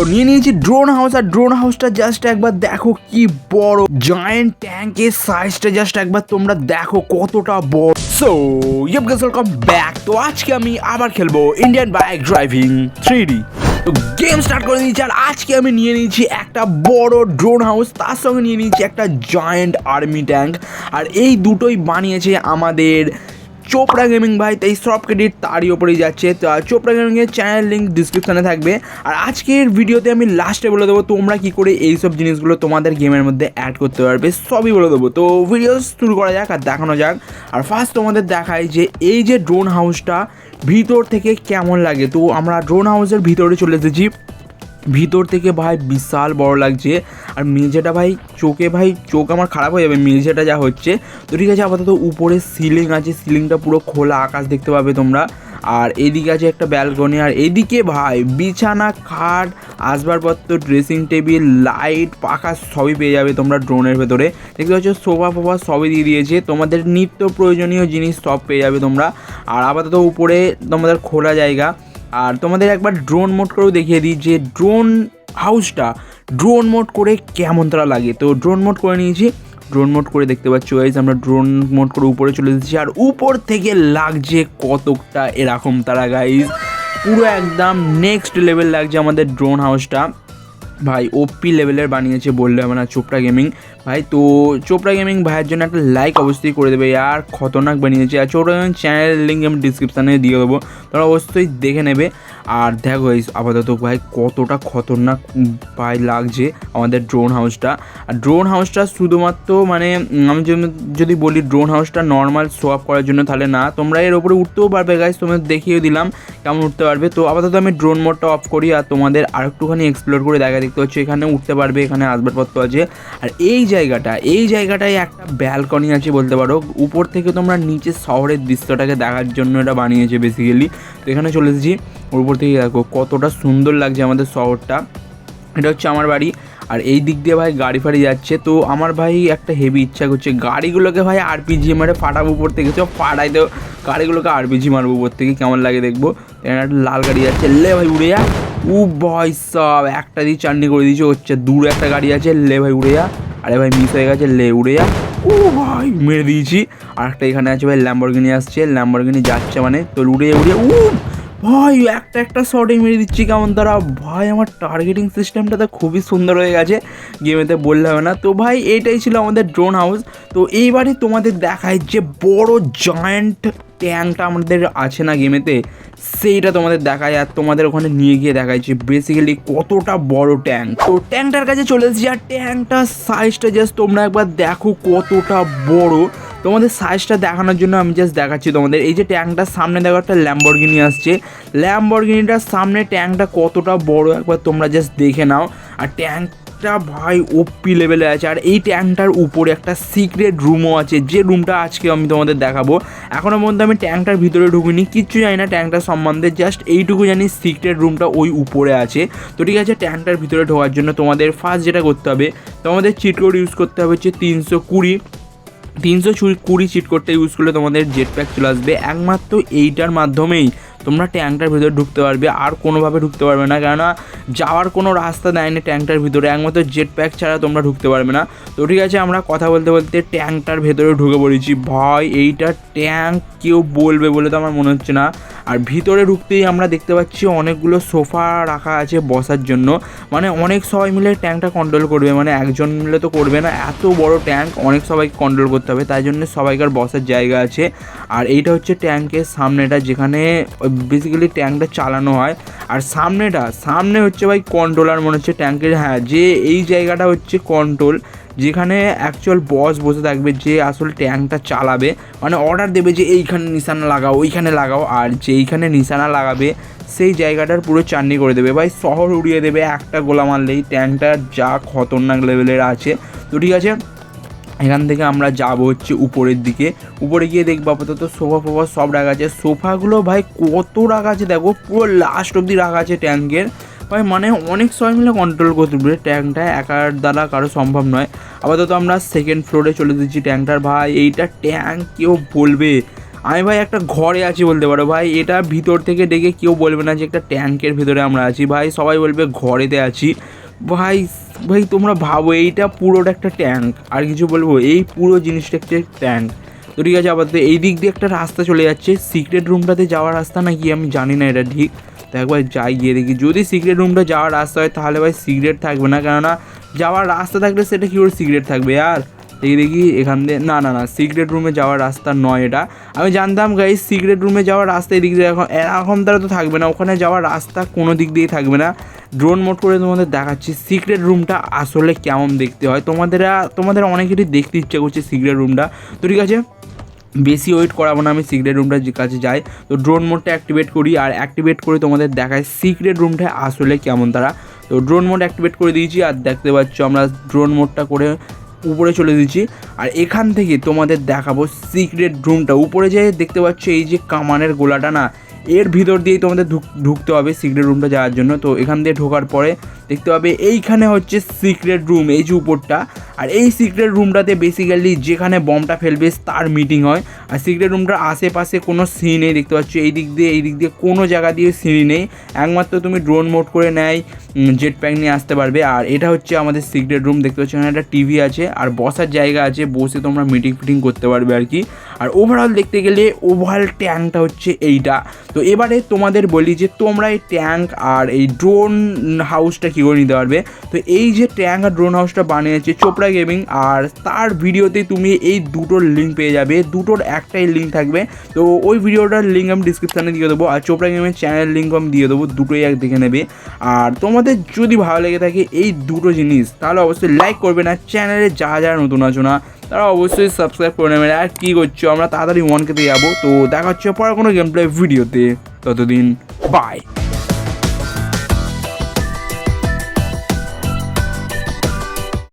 তো নিয়ে নিয়েছি ড্রোন হাউস আর ড্রোন হাউসটা জাস্ট একবার দেখো কি বড়। জয়েন্ট ট্যাঙ্কের সাইজটা জাস্ট একবার তোমরা দেখো কতটা বড়। So yep guys welcome back তো আজকে আমি আবার খেলব Indian bike driving three D তো গেম স্টার্ট করে দিয়েছি, আর আজকে আমি নিয়ে নিয়েছি একটা বড় ড্রোন হাউস তার সঙ্গে নিয়ে নিয়েছি একটা জয়েন্ট আর্মি ট্যাঙ্ক আর এই দুটোই বানিয়েছে আমাদের চোপড়া গেমিং ভাই, তাই সব ক্রেডিট তারই ওপরেই যাচ্ছে। তো চোপড়া গেমিংয়ের চ্যানেল লিঙ্ক ডিসক্রিপশানে থাকবে। আর আজকের ভিডিওতে আমি লাস্টে বলে দেবো, তোমরা কী করে এই সব জিনিসগুলো তোমাদের গেমের মধ্যে অ্যাড করতে পারবে, সবই বলে দেবো। তো ভিডিও শুরু করা যাক আর দেখানো যাক। আর ফার্স্ট তোমাদের দেখায় যে, এই যে ড্রোন হাউসটা ভিতর থেকে কেমন লাগে? তো, আমরা ড্রোন হাউসের ভিতরে চলে এসেছি। ভিতর থেকে ভাই বিশাল বড় লাগছে। আর মেঝেটা ভাই চোখে ভাই চোখ আমার খারাপ হয়ে যাবে মেঝেটা যা হচ্ছে। তো ঠিক আছে, আপাতত উপরে সিলিং আছে সিলিংটা পুরো খোলা আকাশ দেখতে পাবে তোমরা। আর এদিকে আছে একটা ব্যালকনি আর এদিকে ভাই বিছানা, খাট, আসবাবপত্র ড্রেসিং টেবিল লাইট পাখা সবই পেয়ে যাবে তোমরা ড্রোনের ভেতরে। দেখতে পাচ্ছ, সোফা ফোফা সবই দিয়ে দিয়েছে। তোমাদের নিত্য প্রয়োজনীয় জিনিস সব পেয়ে যাবে তোমরা। আর আপাতত উপরে তোমাদের খোলা জায়গা। আর তোমাদের একবার ড্রোন মোড করেও দেখিয়ে দিই যে ড্রোন হাউসটা ড্রোন মোড করে কেমন তারা লাগে। তো ড্রোন মোড করে নিয়েছি। ড্রোন মোড করে দেখতে পাচ্ছি ওয়াইজ আমরা ড্রোন মোড করে উপরে চলে এসেছি আর উপর থেকে লাগছে কতকটা এরকম তারা গাইজ পুরো একদম নেক্সট লেভেল লাগছে আমাদের ড্রোন হাউসটা ভাই ওপি লেভেলের বানিয়েছে বললে না চোপড়া গেমিং ভাই, তো চোপড়া গেমিং ভাইয়ের জন্য একটা লাইক অবশ্যই করে দেবে আর খতরনাক বানিয়েছে। আর চোপড়া গেমিং চ্যানেলের লিঙ্ক আমি ডিসক্রিপশানে দিয়ে দেবো। তোমরা অবশ্যই দেখে নেবে। আর দেখো এই আপাতত ভাই, কতটা খতরনাক ভাই লাগছে আমাদের ড্রোন হাউসটা আর ড্রোন হাউসটা শুধুমাত্র মানে আমি যদি- বলি ড্রোন হাউসটা নর্মাল শো আপ করার জন্য, তাহলে না। তোমরা এর উপরে উঠতেও পারবে গাইজ তোমাদের দেখিয়ে দিলাম কেমন উঠতে পারবে। তো আপাতত আমি ড্রোন মোডটা অফ করি আর তোমাদের আরেকটুখানি এক্সপ্লোর করে দেখা দেখতে হচ্ছে এখানে উঠতে পারবে, এখানে আসবাবপত্র আছে। আর এই জায়গাটা, এই জায়গাটায় একটা ব্যালকনি আছে বলতে পারো। উপর থেকে তোমরা নিচে শহরের দৃশ্যটাকে দেখার জন্য এটা বানিয়েছে বেসিক্যালি তো এখানে চলে এসেছি। ওর উপর থেকে দেখো, কতটা সুন্দর লাগছে আমাদের শহরটা। এটা হচ্ছে আমার বাড়ি। আর এই দিক দিয়ে ভাই গাড়ি ফাড়ি যাচ্ছে। তো আমার ভাই একটা হেভি ইচ্ছা করছে। গাড়িগুলোকে ভাই আরপিজি মারে ফাটাবো উপর থেকে। চো ফাটাই তো গাড়িগুলোকে আরপিজি মারবো উপর থেকে। কেমন লাগে দেখব। একটা লাল গাড়ি যাচ্ছে। লে ভাই উড়ে যা। উ ভাই সব, একটা দিয়ে চাটনি করে দিয়েছে হচ্ছে দূরে একটা গাড়ি আছে, লে ভাই উড়ে যা। আরে ভাই মিস হয়ে গেছে, লে উড়ে যা। ও ভাই, মেরে দিয়েছি। আর একটা এখানে আছে ভাই ল্যাম্বরগিনি আসছে ল্যাম্বরগিনি যাচ্ছে মানে তো উড়ে উড়ে উ ভাই, একটা একটা শটে মেরে দিচ্ছি কেমন? তারা ভাই, আমার টার্গেটিং সিস্টেমটা তো খুবই সুন্দর হয়ে গেছে। গেমেতে বললে হবে না। তো ভাই, এটাই ছিল আমাদের ড্রোন হাউস তো এইবারে তোমাদের দেখায় যে বড় জয়েন্ট ট্যাঙ্কটা আমাদের আছে না গেমেতে, সেইটা তোমাদের দেখায় আর তোমাদের ওখানে নিয়ে গিয়ে দেখাচ্ছি বেসিক্যালি কতটা বড় ট্যাঙ্ক। তো ট্যাঙ্কটার কাছে চলে এসেছি আর ট্যাঙ্কটার সাইজটা জাস্ট তোমরা একবার দেখো কতটা বড়। তোমাদের সাইজটা দেখানোর জন্য আমি জাস্ট দেখাচ্ছি তোমাদের। এই যে ট্যাঙ্কটার সামনে দেখো একটা ল্যাম্বরগিনি আসছে। ল্যাম্বরগিনিটার সামনে ট্যাঙ্কটা কতটা বড় একবার তোমরা জাস্ট দেখে নাও। আর ট্যাঙ্কটা ভাই ওপি লেভেলে আছে, আর এই ট্যাঙ্কটার উপরে একটা সিক্রেট রুমও আছে। যে রুমটা আজকে আমি তোমাদের দেখাবো। এখনও পর্যন্ত আমি ট্যাঙ্কটার ভিতরে ঢুকিনি, কিচ্ছু জানি না ট্যাঙ্কটার সম্বন্ধে জাস্ট এইটুকু জানি সিক্রেট রুমটা ওই উপরে আছে। তো ঠিক আছে ট্যাঙ্কটার ভিতরে ঢোকার জন্য তোমাদের ফার্স্ট যেটা করতে হবে, তোমাদের চিট কোড ইউজ করতে হবে হচ্ছে তিনশো কুড়ি। তিনশো কুড়ি চিট কোডটা ইউজ করলে তোমাদের জেট প্যাক চলে আসবে। একমাত্র এইটার মাধ্যমেই। তোমরা ট্যাঙ্কটার ভিতরে ঢুকতে পারবে, আর কোনোভাবে ঢুকতে পারবে না। কেননা যাওয়ার কোনো রাস্তা দেয়নি ট্যাঙ্কটার ভিতরে, একমাত্র জেট প্যাক ছাড়া তোমরা ঢুকতে পারবে না। তো ঠিক আছে, আমরা কথা বলতে বলতে ট্যাঙ্কটার ভেতরে ঢুকে পড়েছি। ভয়, এইটা ট্যাঙ্ক কেউ বলবে বলে তো আমার মনে হচ্ছে না। আর ভিতরে ঢুকতেই আমরা দেখতে পাচ্ছি অনেকগুলো সোফা রাখা আছে বসার জন্য। মানে অনেক সবাই মিলে ট্যাঙ্কটা কন্ট্রোল করবে মানে একজন মিলে তো করবে না। এত বড় ট্যাঙ্ক, অনেক সবাইকে কন্ট্রোল করতে হবে, তাই জন্য সবাইকার বসার জায়গা আছে। আর এইটা হচ্ছে ট্যাঙ্কের সামনেটা, যেখানে বেসিক্যালি ট্যাঙ্কটা চালানো হয়। আর সামনেটা, সামনে হচ্ছে ভাই কন্ট্রোলার মনে হচ্ছে ট্যাঙ্কের হ্যাঁ যে এই জায়গাটা হচ্ছে কন্ট্রোল যেখানে অ্যাকচুয়াল বস বসে থাকবে, যে আসলে ট্যাঙ্কটা চালাবে মানে অর্ডার দেবে যে এইখানে নিশানা লাগাও, ওইখানে লাগাও, আর যেইখানে নিশানা লাগাবে, সেই জায়গাটার পুরো চাননি করে দেবে। ভাই, শহর উড়িয়ে দেবে, একটা গোলা মারলেই ট্যাঙ্কটা যা খতরনাক লেভেলের আছে। তো ঠিক আছে, এখান থেকে আমরা যাব হচ্ছে উপরের দিকে। উপরে গিয়ে দেখব আপাতত সোফা ফোফা সব রাখা আছে। সোফাগুলো ভাই কত রাখা আছে দেখো, পুরো লাস্ট অব্দি রাখা আছে ট্যাঙ্কের। ভাই মানে অনেক সবাই মিলে কন্ট্রোল করতে পারবে ট্যাঙ্কটা একার দ্বারা কারও সম্ভব নয়। আপাতত আমরা সেকেন্ড ফ্লোরে চলে দিচ্ছি ট্যাঙ্কটার ভাই। এইটা ট্যাঙ্ক কেউ বলবে। আমি ভাই, একটা ঘরে আছি বলতে পারো ভাই। এটা ভিতর থেকে ডেকে কেউ বলবে না যে একটা ট্যাঙ্কের ভিতরে আমরা আছি। ভাই, সবাই বলবে ঘরেতে আছি। ভাই ভাই, তোমরা ভাবো, এইটা পুরোটা একটা ট্যাঙ্ক আর কিছু বলব, এই পুরো জিনিসটা একটা ট্যাঙ্ক তো ঠিক আছে, আপাতত এই দিক দিয়ে একটা রাস্তা চলে যাচ্ছে। সিক্রেট রুমটাতে যাওয়ার রাস্তা নাকি আমি জানি না এটা ঠিক। তো একবার যাই, গিয়ে দেখি। যদি সিক্রেট রুমটা যাওয়ার রাস্তা হয়, তাহলে ভাই সিগারেট থাকবে না। কেননা যাওয়ার রাস্তা থাকলে সেটা কী করে সিগারেট থাকবে আর? দেখি দেখি, এখান দিয়ে না না না সিক্রেট রুমে যাওয়ার রাস্তা নয় এটা। আমি জানতাম গাই সিক্রেট রুমে যাওয়ার রাস্তা এদিক দিয়ে এখন এরকম তারা তো থাকবে না। ওখানে যাওয়ার রাস্তা কোনো দিক দিয়েই থাকবে না। ড্রোন মোড করে তোমাদের দেখাচ্ছি। সিক্রেট রুমটা আসলে কেমন দেখতে হয়? তোমাদের তোমাদের অনেকেরই দেখতে ইচ্ছে করছে সিক্রেট রুমটা তো ঠিক আছে বেশি ওয়েট করাবো না, আমি সিক্রেট রুমটার কাছে যাই। তো ড্রোন মোডটা অ্যাক্টিভেট করি, আর অ্যাক্টিভেট করে তোমাদের দেখায় সিক্রেট রুমটা আসলে কেমন তারা। তো ড্রোন মোড অ্যাক্টিভেট করে দিয়েছি, আর দেখতে পাচ্ছ আমরা ড্রোন মোডটা করে উপরে চলে দিয়েছি। আর এখান থেকে তোমাদের দেখাবো সিক্রেট রুমটা উপরে যেয়ে দেখতে পাচ্ছ এই যে কামানের গোলাটা না, এর ভিতর দিয়েই তোমাদের ঢুক- ঢুকতে হবে সিক্রেট রুমটা যাওয়ার জন্য। তো এখান দিয়ে ঢোকার পরে দেখতে পাবে, এইখানে হচ্ছে সিক্রেট রুম এই যে উপরটা। আর এই সিক্রেট রুমটাতে বেসিক্যালি যেখানে বমটা ফেলবে তার মিটিং হয়। আর সিক্রেট রুমটার আশেপাশে কোনো সিঁড়ি নেই, দেখতে পাচ্ছ? এই দিক দিয়ে, এই দিক দিয়ে কোনো জায়গা দিয়ে সিঁড়ি নেই। একমাত্র তুমি ড্রোন মোড করে নেয় জেট প্যাক নিয়ে আসতে পারবে। আর এটা হচ্ছে আমাদের সিক্রেট রুম দেখতে পাচ্ছ? এখানে একটা টিভি আছে, আর বসার জায়গা আছে, বসে তোমরা মিটিং ফিটিং করতে পারবে আর কি। আর ওভারঅল দেখতে গেলে ওভারঅল ট্যাঙ্কটা হচ্ছে এইটা। তো এবারে তোমাদের বলি যে তোমরা এই ট্যাঙ্ক আর এই ড্রোন হাউসটা কী করে নিতে পারবে? তো এই যে ট্যাঙ্ক আর ড্রোন হাউসটা বানিয়েছে চোপড়া গেমিং আর তার ভিডিওতে তুমি এই দুটোর লিঙ্ক পেয়ে যাবে। দুটোর একটাই লিঙ্ক থাকবে। তো ওই ভিডিওটার লিঙ্ক আমি ডিসক্রিপশানে দিয়ে দেবো আর চোপড়া গেমের চ্যানেল লিঙ্ক আমি দিয়ে দেবো, দুটোই এক দেখে নেবে। আর তোমাদের যদি ভালো লেগে থাকে এই দুটো জিনিস, তাহলে অবশ্যই লাইক করবে না। চ্যানেলে যা যা নতুন আছো না, তারা অবশ্যই সাবস্ক্রাইব করে নেবে। আর কী করছ? আমরা তাড়াতাড়ি ওয়ান খেতে যাব। তো দেখা হচ্ছে পরে কোনো গেম প্লে ভিডিওতে ততদিন বাই